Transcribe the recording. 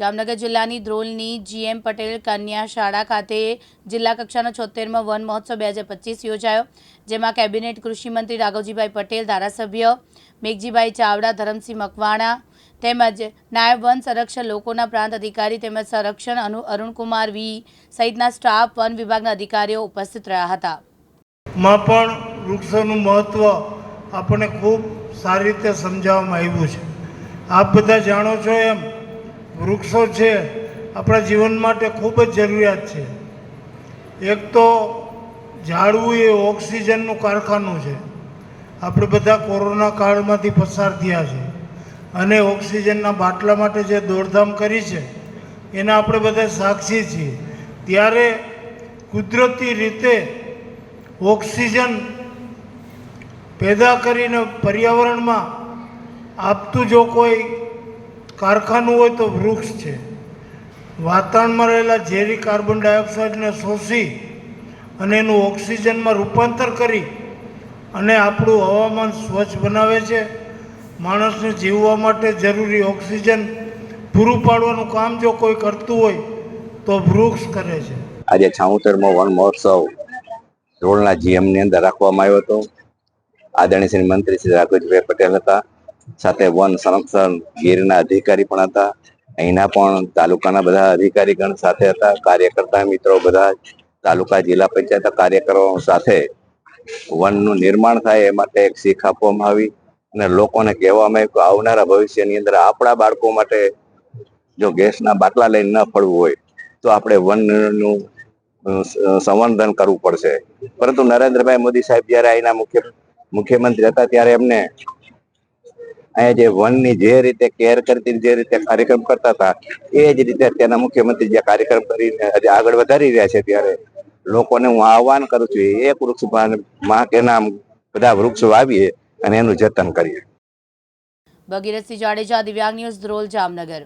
જામનગર જિલ્લાની ધ્રોલની જીએમ પટેલ કન્યા શાળા ખાતે જિલ્લા કક્ષાનો છોતેરમો વન મહોત્સવ બે હજાર પચીસ યોજાયો, જેમાં કેબિનેટ કૃષિમંત્રી રાઘવજીભાઈ પટેલ, ધારાસભ્ય મેઘજીભાઈ ચાવડા, ધરમસિંહ મકવાણા તેમજ નાયબ વન સંરક્ષણ લોકોના પ્રાંત અધિકારી તેમજ સંરક્ષણ અનુ અરુણકુમાર વી સહિતના સ્ટાફ વન વિભાગના અધિકારીઓ ઉપસ્થિત રહ્યા હતા. માં પણ વૃક્ષોનું મહત્ત્વ આપણને ખૂબ સારી રીતે સમજાવવામાં આવ્યું છે. આપ બધા જાણો છો એમ વૃક્ષો છે, આપણા જીવન માટે ખૂબ જ જરૂરિયાત છે. એક તો ઝાડવું એ ઓક્સિજનનું કારખાનું છે. આપણે બધા કોરોના કાળમાંથી પસાર થયા છે. અને ઓક્સિજનના બાટલા માટે જે દોડધામ કરી છે, એના આપણે બધા સાક્ષી છીએ. ત્યારે કુદરતી રીતે ઓક્સિજન પેદા કરીને પર્યાવરણમાં આપતું જો કોઈ કારખાનું હોય તો વૃક્ષ છે. વાતાવરણમાં રહેલા ઝેરી કાર્બન ડાયોક્સાઇડને શોષી અને એનું ઓક્સિજનમાં રૂપાંતર કરી અને આપણું હવામાન સ્વચ્છ બનાવે છે. માણસને જીવવા માટે જરૂરી ઓક્સિજન પૂરું પાડવાનું કામ જો કોઈ કરતું હોય તો વૃક્ષ કરે છે. આજે છાઉતરમો વન મહોત્સવ ધ્રોળના જીએમની અંદર રાખવામાં આવ્યો હતો. આદરણીય શ્રી મંત્રી શ્રી રાઘવજીભાઈ પટેલ હતા. સાથે વન સંરક્ષણ ગીરના અધિકારી પણ હતા. અહીંના પણ તાલુકાના બધા અધિકારીગણ સાથે હતા. કાર્યકર્તા મિત્રો બધા તાલુકા જિલ્લા પંચાયત કાર્યકરો સાથે વનનું નિર્માણ થાય એ માટે એક શીખ આપવામાં આવી અને લોકોને કહેવામાં આવ્યું કે આવનારા ભવિષ્યની અંદર આપણા બાળકો માટે જો ગેસના બાટલા લઈને ન ફરવું હોય, તો આપણે વનનું સંવર્ધન કરવું પડશે. પરંતુ નરેન્દ્રભાઈ મોદી સાહેબ જ્યારે અહીંના મુખ્ય, મુખ્યમંત્રી હતા ત્યારે એમને અહીંયા જે વનની જે રીતે કેર કરતી, જે રીતે કાર્યક્રમ કરતા હતા, એ જ રીતે અત્યારના મુખ્યમંત્રી જે કાર્યક્રમ કરીને આગળ વધારી રહ્યા છે ત્યારે લોકોને હું આહવાન કરું છું એક વૃક્ષમાં કે નામ બધા વૃક્ષ વાવીએ અને એનું જતન કરીએ. ભગીરથસિંહ જાડેજા, દિવ્યાંગ ન્યૂઝ ધ્રોલ જામનગર.